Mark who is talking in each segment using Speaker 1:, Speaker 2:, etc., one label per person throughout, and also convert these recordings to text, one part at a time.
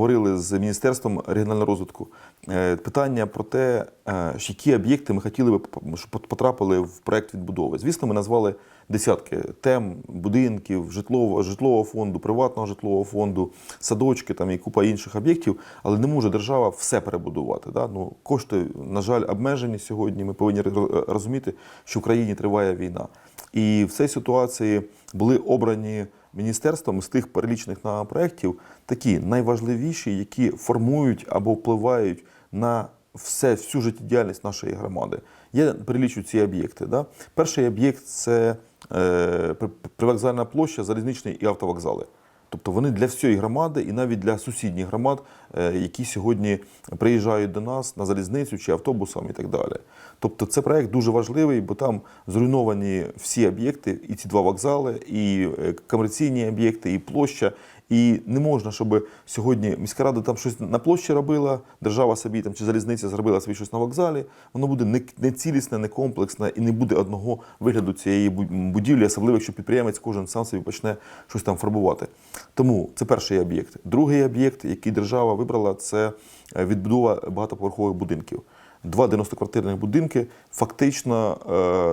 Speaker 1: обговорили з Міністерством регіонального розвитку е, питання про те, е, які об'єкти ми хотіли б, щоб потрапили в проект відбудови. Звісно, ми назвали десятки тем, будинків, житлового, житлового фонду, приватного житлового фонду, садочки там і купа інших об'єктів, але не може держава все перебудувати. Да? Ну, кошти, на жаль, обмежені сьогодні. Ми повинні роз- розуміти, що в країні триває війна. І в цій ситуації були обрані міністерством з тих перелічених на проєктів такі найважливіші, які формують або впливають на все, всю життєдіяльність нашої громади. Я перелічу ці об'єкти. Да? Перший об'єкт це е, привокзальна площа, залізничний і автовокзали. Тобто вони для всієї громади і навіть для сусідніх громад, е, які сьогодні приїжджають до нас на залізницю чи автобусом і так далі. Тобто це проект дуже важливий, бо там зруйновані всі об'єкти, і ці два вокзали, і е, комерційні об'єкти, і площа. І не можна, щоб сьогодні міська рада там щось на площі робила, держава собі там чи залізниця зробила собі щось на вокзалі. Воно буде не, не цілісне, не комплексне і не буде одного вигляду цієї будівлі, особливо якщо підприємець кожен сам собі почне щось там фарбувати. Тому це перший об'єкт. Другий об'єкт, який держава вибрала, це е, відбудова багатоповерхових будинків. Два 90-квартирних будинки. Фактично,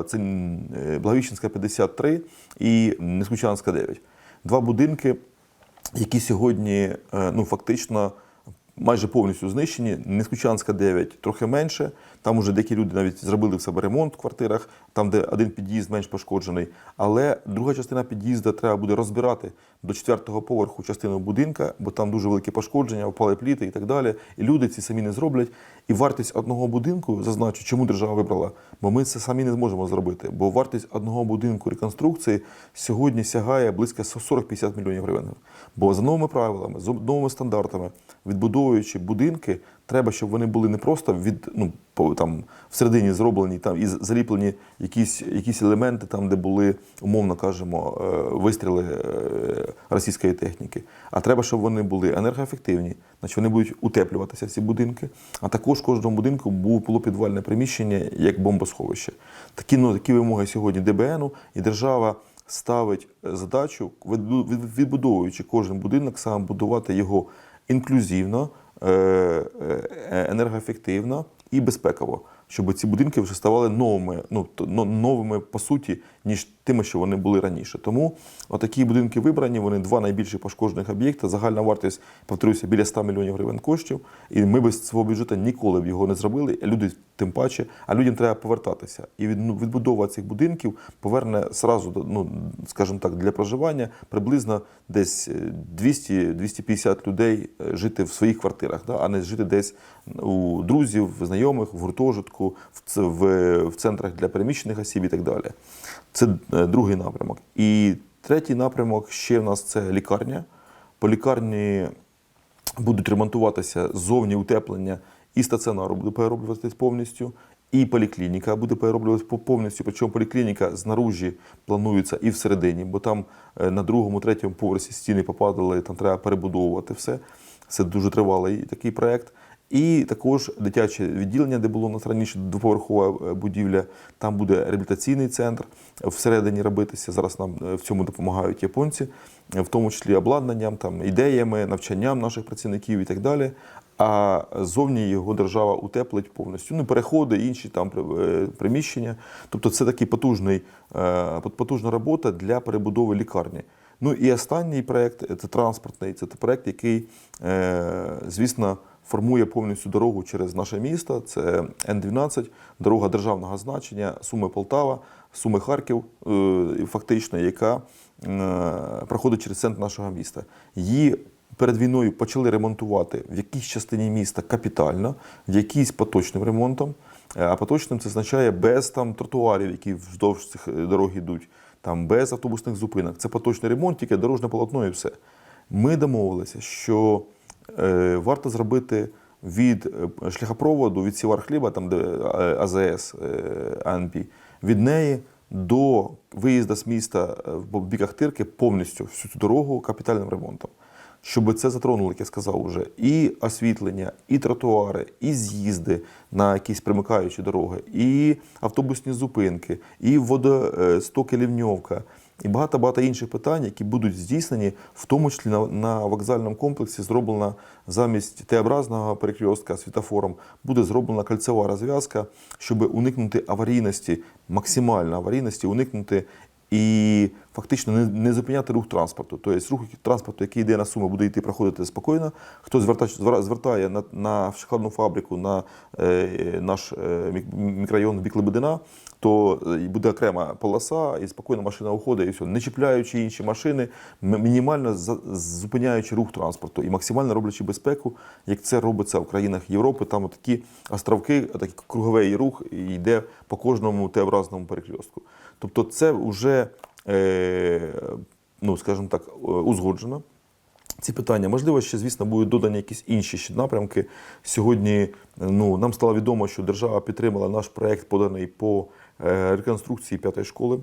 Speaker 1: е, це е, Благовіщенська 53 і Нескучанська 9. Два будинки, які сьогодні е, ну, фактично майже повністю знищені. Нескучанська 9 трохи менше. Там уже деякі люди навіть зробили в себе ремонт в квартирах, там, де один під'їзд менш пошкоджений. Але друга частина під'їзду треба буде розбирати до четвертого поверху частину будинка, бо там дуже великі пошкодження, впали пліти і так далі. І люди ці самі не зроблять. І вартість одного будинку, зазначу, чому держава вибрала, бо ми це самі не зможемо зробити. Бо вартість одного будинку реконструкції сьогодні сягає близько 40-50 мільйонів гривень. Бо за новими правилами, за новими стандартами, відбудовуючи будинки, треба, щоб вони були не просто від ну там всередині зроблені там і заліплені якісь, якісь елементи, там де були умовно кажемо е, вистріли е, російської техніки. А треба, щоб вони були енергоефективні, значить вони будуть утеплюватися ці будинки. А також в кожному будинку було підвальне приміщення як бомбосховище. Такі ну такі вимоги сьогодні ДБНу і держава. Ставить задачу, відбудовуючи кожен будинок, саме будувати його інклюзивно, е, е, енергоефективно і безпеково, щоб ці будинки вже ставали новими, ну новими по суті, ніж тими, що вони були раніше. Тому отакі будинки вибрані. Вони два найбільші пошкоджених об'єкти. Загальна вартість, повторюся, біля 100 мільйонів гривень коштів. І ми без свого бюджету ніколи б його не зробили. Люди тим паче, а людям треба повертатися. І ну, відбудова цих будинків поверне сразу, ну скажімо так, для проживання приблизно десь е, 200-250 людей е, жити в своїх квартирах, да, а не жити десь у друзів, знайомих, в гуртожитку, в, в, в центрах для переміщених осіб і так далі. Це е, другий напрямок. І третій напрямок ще в нас це лікарня. По лікарні будуть ремонтуватися зовні утеплення і стаціонару буде перероблюватись повністю, і поліклініка буде перероблюватися повністю. Причому поліклініка знаружі планується і всередині, бо там е, на другому, третьому поверсі стіни попадали, там треба перебудовувати все. Це дуже тривалий такий проект. І також дитяче відділення, де було у нас раніше двоповерхова е, будівля, там буде реабілітаційний центр всередині робитися. Зараз нам е, в цьому допомагають японці, е, в тому числі обладнанням, там, ідеями, навчанням наших працівників і так далі. А зовні його держава утеплить повністю. Ну, переходи, інші там приміщення. Тобто це такий потужний, потужна робота для перебудови лікарні. Ну і останній проєкт це транспортний. Це проєкт, який, звісно, формує повністю дорогу через наше місто. Це Н-12, дорога державного значення, Суми Полтава, Суми Харків, е, фактично, яка е, проходить через центр нашого міста. Її перед війною почали ремонтувати в якійсь частині міста капітально, в якійсь поточним ремонтом. Е, А поточним це означає без там тротуарів, які вздовж цих дорог йдуть, там без автобусних зупинок. Це поточний ремонт, тільки дорожне полотно і все. Ми домовилися, що варто зробити від е, шляхопроводу, від сівар хліба, там де е, АЗС е, АНП, від неї до виїзду з міста е, в біках Тирки повністю всю цю дорогу капітальним ремонтом. Щоб це затронуло, як я сказав уже, і освітлення, і тротуари, і з'їзди на якісь примикаючі дороги, і автобусні зупинки, і водостоки лівньовка, і багато-багато інших питань, які будуть здійснені, в тому числі на, на вокзальному комплексі зроблена замість Т-образного перекрістка світофором, буде зроблена кольцева розв'язка, щоб уникнути аварійності, максимально аварійності, уникнути. І фактично не, не зупиняти рух транспорту. Тобто рух транспорту, який йде на суми, буде йти проходити спокійно. Хто звертає, звертає на, на шоколадну фабрику на е, наш е, мікрорайон бік Лебедина, то е, буде окрема полоса, і спокійно машина уходить, і все, не чіпляючи інші машини, мінімально зупиняючи рух транспорту і максимально роблячи безпеку, як це робиться в країнах Європи. Там такі островки, такий круговий рух і йде по кожному Т-образному перекрестку. Тобто, це вже, ну скажімо так, узгоджена. узгоджено ці питання. Можливо, ще, звісно, будуть додані якісь інші ще напрямки. Сьогодні ну, нам стало відомо, що держава підтримала наш проект, поданий по е, реконструкції п'ятої школи.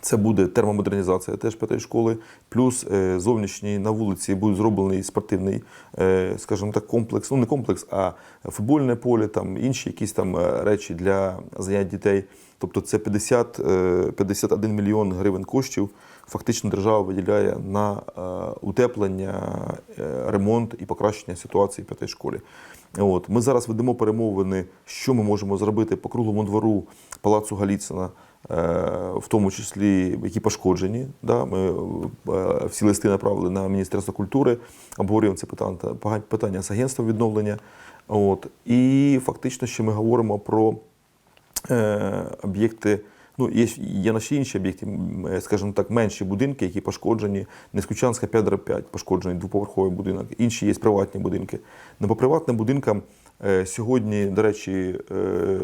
Speaker 1: Це буде термомодернізація теж п'ятої школи, плюс е, зовнішній на вулиці буде зроблений спортивний, е, скажімо так, комплекс. Ну не комплекс, а футбольне поле, там інші якісь там е, речі для занять дітей. Тобто це 50, е, 51 мільйон гривень коштів. Фактично держава виділяє на утеплення, ремонт і покращення ситуації в п'ятій школі. От ми зараз ведемо перемовини, що ми можемо зробити по круглому двору Палацу Галіцина в тому числі які пошкоджені. Да? Ми е, всі листи направили на Міністерство культури, обговорюємо це питання, питання з агентством відновлення. От. І фактично ще ми говоримо про е, об'єкти. Ну, є, є наші інші об'єкти, е, скажімо так, менші будинки, які пошкоджені. Нескучанська 5 5 пошкоджений двоповерховий будинок. Інші є приватні будинки. Не по приватним будинкам е, сьогодні, до речі, е,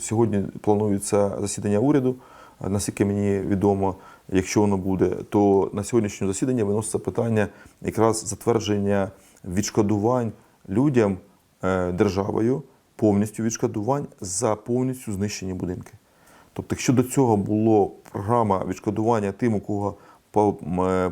Speaker 1: сьогодні планується засідання уряду. Е, Наскільки мені відомо, якщо воно буде, то на сьогоднішнє засідання виноситься питання якраз затвердження відшкодувань людям е, державою, повністю відшкодувань за повністю знищені будинки. Тобто, якщо до цього була програма відшкодування тим, у кого е,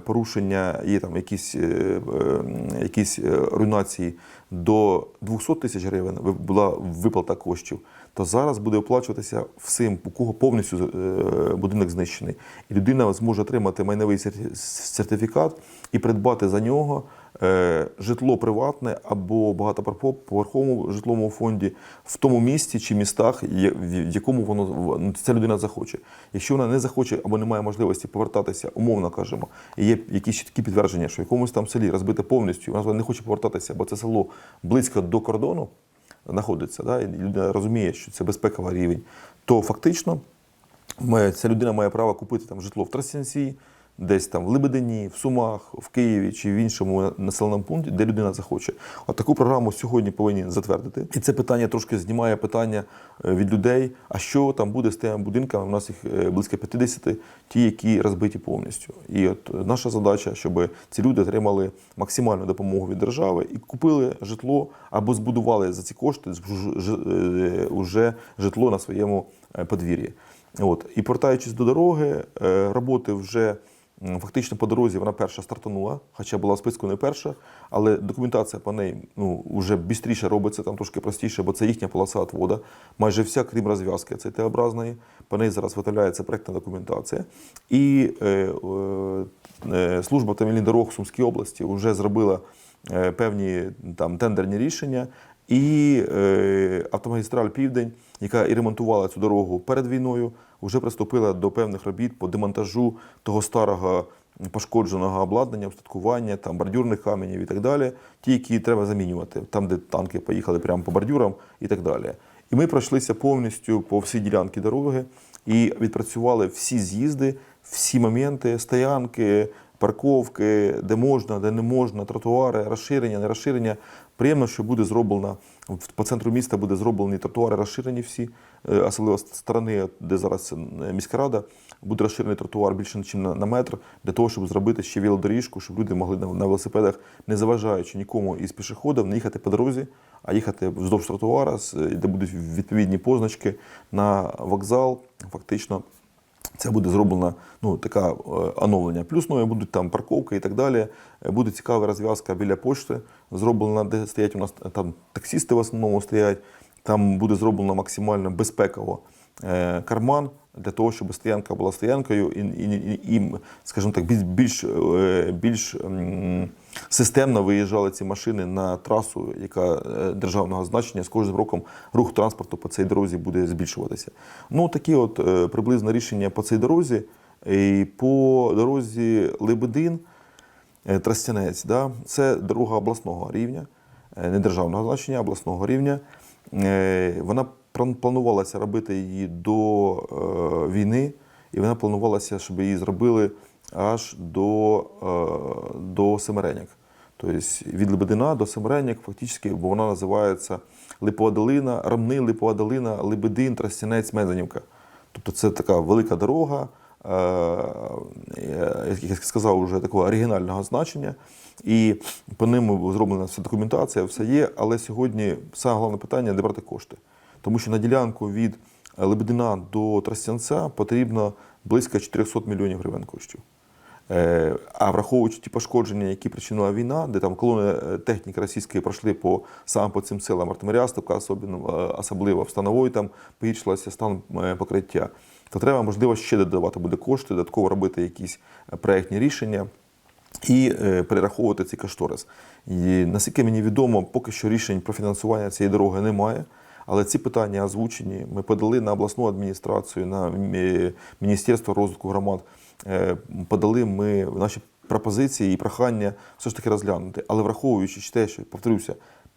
Speaker 1: порушення є там якісь, е, е, якісь е, руйнації до 200 тисяч гривень, була виплата коштів, то зараз буде оплачуватися всім, у кого повністю е, будинок знищений. І людина зможе отримати майновий сертифікат і придбати за нього е, житло приватне або багатоповерховому житловому фонді в тому місті чи містах, в якому воно ну, ця людина захоче. Якщо вона не захоче або не має можливості повертатися, умовно кажемо, і є якісь чіткі підтвердження, що в якомусь там селі розбите повністю, вона не хоче повертатися, бо це село близько до кордону знаходиться, да, і людина розуміє, що це безпековий рівень, то фактично ця людина має право купити там житло в Тростянці, десь там в Лебедині, в Сумах, в Києві чи в іншому населеному пункті, де людина захоче. От таку програму сьогодні повинні затвердити. І це питання трошки знімає питання е, від людей. А що там буде з тими будинками? У нас їх е, близько 50, ті, які розбиті повністю. І от е, наша задача, щоб ці люди отримали максимальну допомогу від держави і купили житло або збудували за ці кошти ж- ж- е, житло на своєму подвір'ї. От. І повертаючись до дороги, роботи вже фактично по дорозі вона перша стартанула, хоча була в списку не перша, але документація по неї ну, вже швидше робиться, там трошки простіше, бо це їхня полоса відвода. Майже вся, крім розв'язки, це Т-образної. По неї зараз виготовляється проектна документація. І е, е, е, служба дорог Сумській області вже зробила е, певні там тендерні рішення. І е, автомагістраль Південь, яка і ремонтувала цю дорогу перед війною, вже приступила до певних робіт по демонтажу того старого пошкодженого обладнання, устаткування, там бордюрних каменів і так далі. Ті, які треба замінювати, там, де танки поїхали прямо по бордюрам і так далі. І ми пройшлися повністю по всій ділянці дороги і відпрацювали всі з'їзди, всі моменти, стоянки, парковки, де можна, де не можна, тротуари, розширення, не розширення. Приємно, що буде зроблено по центру міста буде зроблені тротуари розширені всі, е, особливо з сторони, де зараз е, міська рада, буде розширений тротуар більше ніж на, метр, для того, щоб зробити ще велодоріжку, щоб люди могли на, велосипедах, не заважаючи нікому із пішоходів, не їхати по дорозі, а їхати вздовж тротуара, з- де будуть відповідні позначки на вокзал, фактично. Це буде зроблено ну, така е, оновлення. Плюс ну, будуть там парковки і так далі. Е, Буде цікава розв'язка біля почти, зроблена, де стоять у нас там таксісти в основному стоять. Там буде зроблено максимально безпеково е, карман для того, щоб стоянка була стоянкою і, і, і, і скажімо так, більш, більш, е, більш системно виїжджали ці машини на трасу, яка е, державного значення. З кожним роком рух транспорту по цій дорозі буде збільшуватися. Ну, такі от е, приблизно рішення по цій дорозі. І по дорозі Лебедин, е, Тростянець, да, це дорога обласного рівня, не державного значення, а обласного рівня. Вона планувалася робити її до війни, і вона планувалася, щоб її зробили аж до, е, до Семереняк. Тобто від Лебедина до Семереняк, фактично, бо вона називається Липова долина, Рамни, Липова долина, Лебедин, Тростянець, Мезенівка. Тобто це така велика дорога, е, як я сказав, вже такого оригінального значення. І по ним зроблена вся документація, все є. Але сьогодні саме головне питання де брати кошти. Тому що на ділянку від Лебедина до Тростянця потрібно близько 400 мільйонів гривень коштів. Е, А враховуючи ті пошкодження, які причинила війна, де там колони е, техніки російської пройшли по саме по цим селам Артемирястовка, особливо, особливо в Станової там погіршилося стан е, покриття, то треба, можливо, ще додавати буде кошти, додатково робити якісь е, проектні рішення і е, перераховувати цей кошторис. І, наскільки мені відомо, поки що рішень про фінансування цієї дороги немає. Але ці питання озвучені. Ми подали на обласну адміністрацію, на е, Міністерство розвитку громад. Е, Подали ми наші пропозиції і прохання все ж таки розглянути. Але враховуючи те, що повторюся,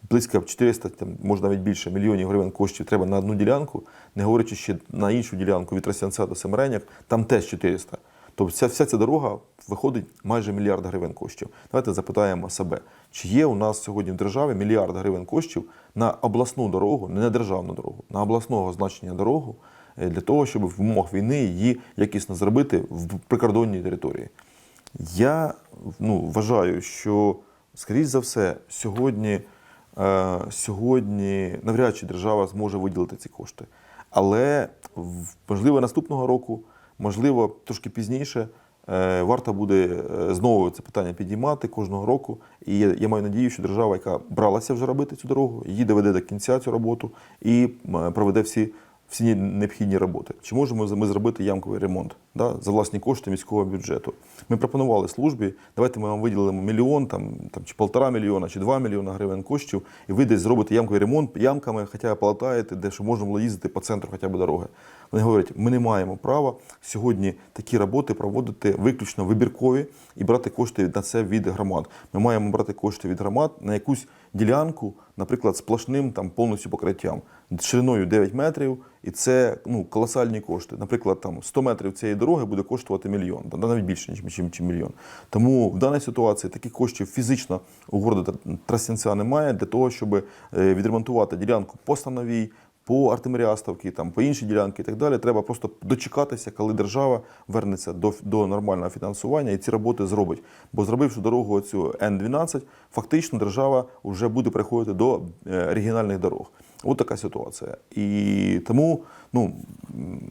Speaker 1: близько 400, там, може навіть більше мільйонів гривень коштів треба на одну ділянку, не говорячи ще на іншу ділянку від Тростянця до Семереняк, там теж 400. Тобто вся, вся ця дорога виходить майже мільярд гривень коштів. Давайте запитаємо себе, чи є у нас сьогодні в державі мільярд гривень коштів на обласну дорогу, не на державну дорогу, на обласного значення дорогу для того, щоб в умовах війни її якісно зробити в прикордонній території. Я ну, вважаю, що, скоріш за все, сьогодні, е, сьогодні навряд чи держава зможе виділити ці кошти. Але можливо наступного року, можливо, трошки пізніше. е, Варто буде е, знову це питання підіймати кожного року. І я, я маю надію, що держава, яка бралася вже робити цю дорогу, її доведе до кінця цю роботу і проведе всі, всі необхідні роботи. Чи можемо ми зробити ямковий ремонт да, за власні кошти міського бюджету? Ми пропонували службі, давайте ми вам виділимо мільйон, там, там, чи полтора мільйона, чи два мільйона гривень коштів, і ви десь зробите ямковий ремонт ямками, хоча б де що можна було їздити по центру хоча б дороги. Вони говорять, ми не маємо права сьогодні такі роботи проводити виключно вибіркові і брати кошти на це від громад. Ми маємо брати кошти від громад на якусь ділянку, наприклад, сплошним там повністю покриттям, шириною 9 метрів, і це ну, колосальні кошти. Наприклад, там 100 метрів цієї дороги буде коштувати мільйон, навіть більше, ніж, ніж, мільйон. Тому в даній ситуації таких коштів фізично у города Тр- Тростянця немає для того, щоб е, відремонтувати ділянку по становій, по Артемирястовці, там по інші ділянки і так далі. Треба просто дочекатися, коли держава вернеться до, до нормального фінансування і ці роботи зробить. Бо зробивши дорогу цю Н-12, фактично держава вже буде переходити до е, регіональних дорог. От така ситуація. І тому ну,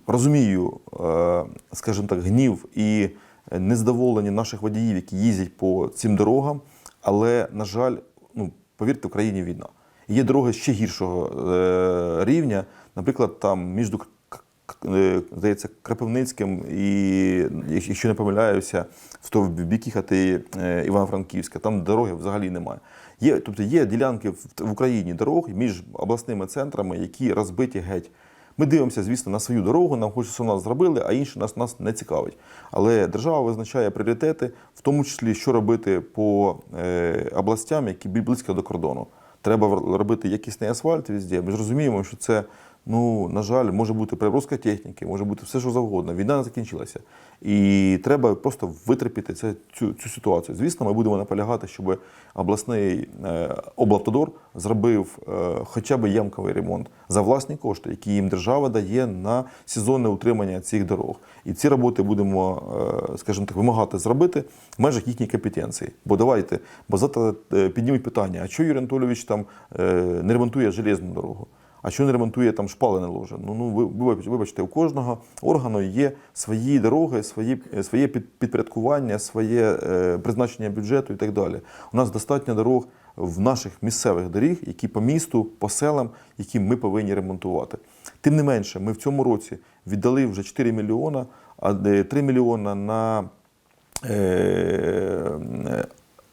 Speaker 1: розумію, е, скажімо так, гнів і незадоволення наших водіїв, які їздять по цим дорогам. Але, на жаль, ну, повірте, в країні війна. Є дороги ще гіршого е, рівня, наприклад, там між е, здається, Крапивницьким і, якщо не помиляюся, в то в бік їхати е, Івано-Франківська, там дороги взагалі немає. Є, тобто є ділянки в, Україні дорог між обласними центрами, які розбиті геть. Ми дивимося, звісно, на свою дорогу, нам хочеться, що нас зробили, а інше нас, нас не цікавить. Але держава визначає пріоритети, в тому числі, що робити по е, областям, які близько до кордону. Треба робити якісний асфальт везде. Ми ж розуміємо, що це, ну, на жаль, може бути переброска техніки, може бути все, що завгодно. Війна не закінчилася. І треба просто витерпіти це, цю, цю ситуацію. Звісно, ми будемо наполягати, щоб обласний е, облавтодор зробив е, хоча б ямковий ремонт за власні кошти, які їм держава дає на сезонне утримання цих дорог. І ці роботи будемо, е, скажімо так, вимагати зробити в межах їхньої компетенції. Бо давайте, бо завтра е, піднімуть питання: а що Юрій Анатолійович там е, не ремонтує железну дорогу? А що не ремонтує там шпали не ложе? Ну, ну ви, вибач- вибачте, у кожного органу є свої дороги, свої, е, своє під- підпорядкування, своє е, призначення бюджету і так далі. У нас достатньо дорог в наших місцевих доріг, які по місту, по селам, які ми повинні ремонтувати. Тим не менше, ми в цьому році віддали вже 4 мільйона, а е, 3 мільйона на е, е,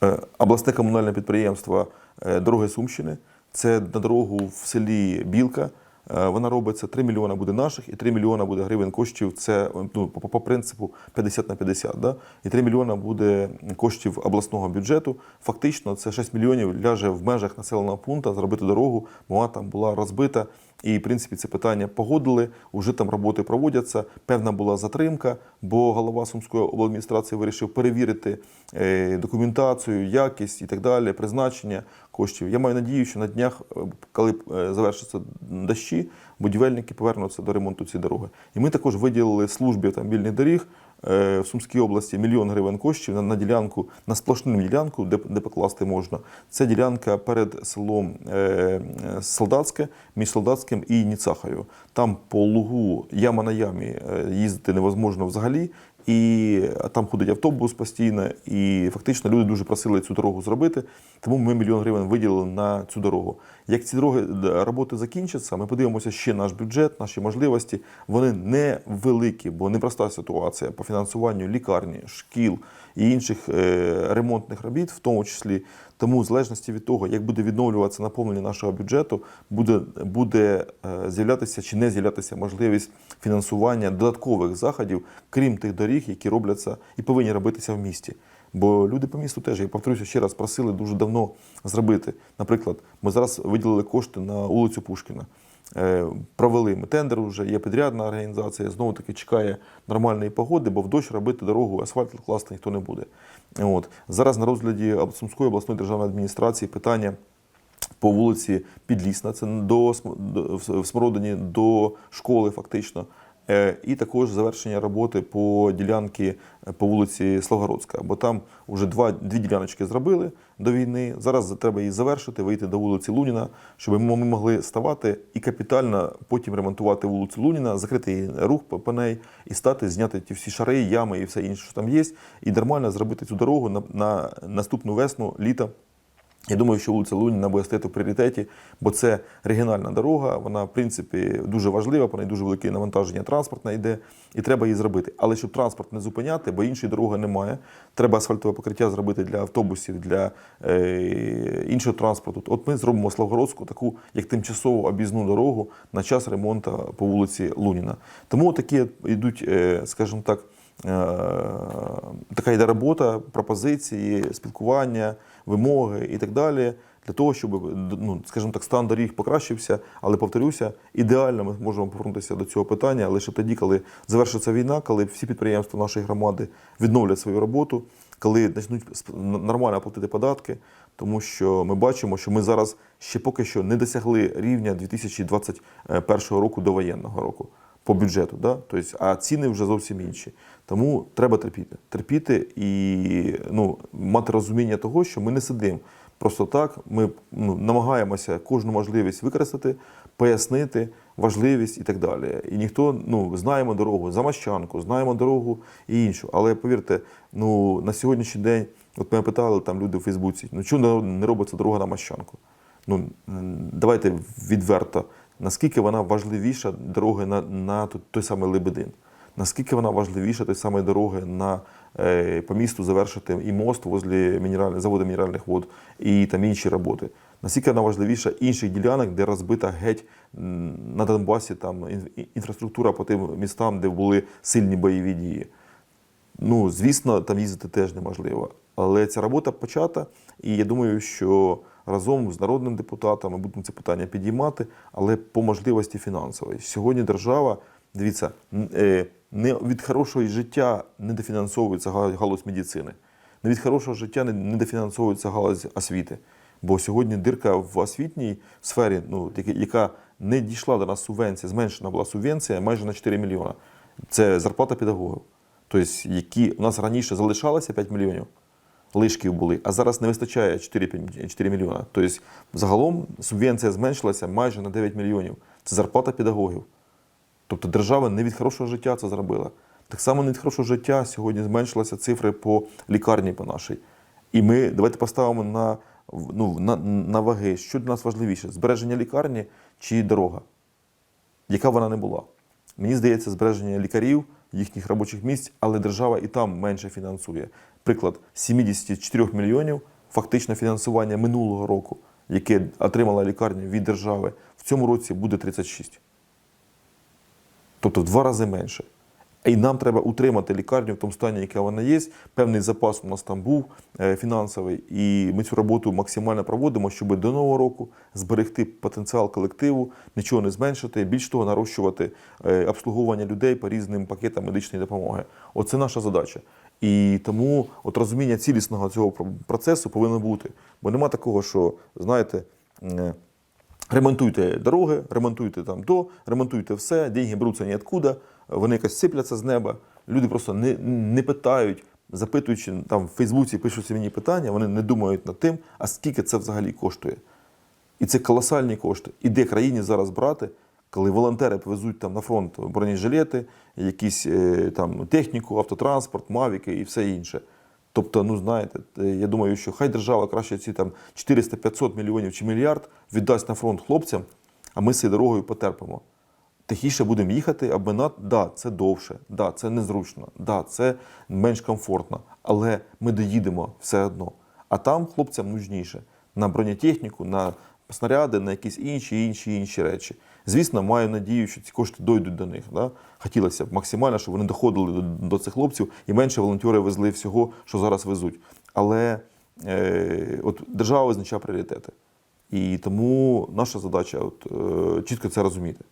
Speaker 1: е, обласне комунальне підприємство е, Дороги Сумщини. Це на дорогу в селі Білка. Е, Вона робиться 3 мільйона буде наших і 3 мільйона буде гривень коштів. Це ну, по, по принципу 50 на 50. Да? І 3 мільйона буде коштів обласного бюджету. Фактично, це 6 мільйонів ляже в межах населеного пункту зробити дорогу, бо вона там була розбита. І, в принципі, це питання погодили, вже там роботи проводяться. Певна була затримка, бо голова Сумської обладміністрації вирішив перевірити е, документацію, якість і так далі, призначення коштів. Я маю надію, що на днях, е, коли е, завершаться дощі, будівельники повернуться до ремонту цієї дороги. І ми також виділили службі автомобільних доріг е, в Сумській області мільйон гривень коштів на, на ділянку, на сплошну ділянку, де, де покласти можна. Це ділянка перед селом е, е, Солдатське, між Солдатським і Ніцахою. Там по лугу яма на ямі е, їздити невозможно взагалі. І там ходить автобус постійно, і фактично люди дуже просили цю дорогу зробити. Тому ми мільйон гривень виділили на цю дорогу. Як ці дороги роботи закінчаться, ми подивимося ще наш бюджет, наші можливості. Вони невеликі, бо непроста ситуація по фінансуванню лікарні, шкіл і інших е, ремонтних робіт, в тому числі. Тому, в залежності від того, як буде відновлюватися наповнення нашого бюджету, буде, буде е, з'являтися чи не з'являтися можливість фінансування додаткових заходів, крім тих доріг, які робляться і повинні робитися в місті. Бо люди по місту теж, я повторюся ще раз, просили дуже давно зробити. Наприклад, ми зараз виділили кошти на вулицю Пушкіна. Е, Провели ми тендер вже, є підрядна організація, знову таки чекає нормальної погоди, бо в дощ робити дорогу, асфальт класти ніхто не буде. От. Зараз на розгляді Сумської обласної державної адміністрації питання по вулиці Підлісна, це до, до- в Смородині до школи фактично. Е, І також завершення роботи по ділянці е, по вулиці Славгородська, бо там вже два, дві діляночки зробили до війни. Зараз треба її завершити, вийти до вулиці Луніна, щоб ми могли ставати і капітально потім ремонтувати вулицю Луніна, закрити її рух по, неї і стати, зняти ті всі шари, ями і все інше, що там є, і нормально зробити цю дорогу на, на наступну весну, літо. Я думаю, що вулиця Луніна буде стояти в пріоритеті, бо це регіональна дорога. Вона, в принципі, дуже важлива, по неї дуже велике навантаження транспортне йде, і треба її зробити. Але щоб транспорт не зупиняти, бо іншої дороги немає. Треба асфальтове покриття зробити для автобусів, для е, іншого транспорту. От ми зробимо Славгородську таку, як тимчасову об'їзну дорогу на час ремонту по вулиці Луніна. Тому такі йдуть, е, скажімо так. Е, така йде робота, пропозиції, спілкування, вимоги і так далі. Для того, щоб ну, скажімо так, стан доріг покращився, але повторюся, ідеально ми можемо повернутися до цього питання лише тоді, коли завершиться війна, коли всі підприємства нашої громади відновлять свою роботу, коли почнуть нормально платити податки, тому що ми бачимо, що ми зараз ще поки що не досягли рівня 2021 року до воєнного року по бюджету, да? тобто, а ціни вже зовсім інші. Тому треба терпіти. Терпіти і ну, мати розуміння того, що ми не сидимо просто так. Ми ну, намагаємося кожну можливість використати, пояснити важливість і так далі. І ніхто ну, знаємо дорогу за Мащанку, знаємо дорогу і іншу. Але повірте, ну, на сьогоднішній день, от мене питали там люди в Фейсбуці, ну чому не робиться дорога на Мащанку? Ну, давайте відверто, наскільки вона важливіша дороги на, на той самий Лебедин, наскільки вона важливіша той самої дороги на, е, по місту завершити і мост возле мінеральних, заводу мінеральних вод, і там інші роботи. Наскільки вона важливіша інших ділянок, де розбита геть на Донбасі там ін- ін- інфраструктура по тим містам, де були сильні бойові дії. Ну, звісно, там їздити теж неможливо. Але ця робота почата, і я думаю, що разом з народним депутатом ми будемо це питання підіймати, але по можливості фінансової. Сьогодні держава, дивіться, е, не від хорошого життя не дофінансовується га- галузь медицини, не від хорошого життя не- не дофінансовується галузь освіти. Бо сьогодні дирка в освітній сфері, ну, яка- не дійшла до нас субвенція, зменшена була субвенція майже на 4 мільйона. Це зарплата педагогів. Тобто, які у нас раніше залишалося 5 мільйонів лишків були, а зараз не вистачає 4, пі- 4 мільйона. Тобто, загалом субвенція зменшилася майже на 9 мільйонів. Це зарплата педагогів. Тобто держава не від хорошого життя це зробила. Так само не від хорошого життя сьогодні зменшилися цифри по лікарні по нашій. І ми давайте поставимо на ну, на, на ваги, що для нас важливіше: збереження лікарні чи дорога, яка вона не була. Мені здається, збереження лікарів, їхніх робочих місць, але держава і там менше фінансує. Приклад 74 мільйонів фактично фінансування минулого року, яке отримала лікарня від держави, в цьому році буде 36. Тобто в два рази менше. І нам треба утримати лікарню в тому стані, яка вона є. Певний запас у нас там був е, фінансовий, і ми цю роботу максимально проводимо, щоб до нового року зберегти потенціал колективу, нічого не зменшити, більш того, нарощувати е, обслуговування людей по різним пакетам медичної допомоги. Оце наша задача. І тому от розуміння цілісного цього процесу повинно бути. Бо нема такого, що знаєте. Ремонтуйте дороги, ремонтуйте там то, ремонтуйте все, деньги беруться ніоткуда, вони якось сипляться з неба. Люди просто не, не питають, запитуючи там в Фейсбуці, пишуть мені питання, вони не думають над тим, а скільки це взагалі коштує. І це колосальні кошти. І де країні зараз брати, коли волонтери повезуть там на фронт бронежилети, якісь е, там техніку, автотранспорт, мавіки і все інше. Тобто, ну знаєте, е, я думаю, що хай держава краще ці там 400-500 мільйонів чи мільярд віддасть на фронт хлопцям, а ми цією дорогою потерпимо. Тихіше будемо їхати, аби на да, це довше, да, це незручно, да, це менш комфортно, але ми доїдемо все одно. А там хлопцям нужніше на бронетехніку, на снаряди, на якісь інші, інші, інші речі. Звісно, маю надію, що ці кошти дойдуть до них. Да? Хотілося б максимально, щоб вони доходили до, до цих хлопців і менше волонтери везли всього, що зараз везуть. Але е, от держава визначає пріоритети. І тому наша задача от, е, чітко це розуміти.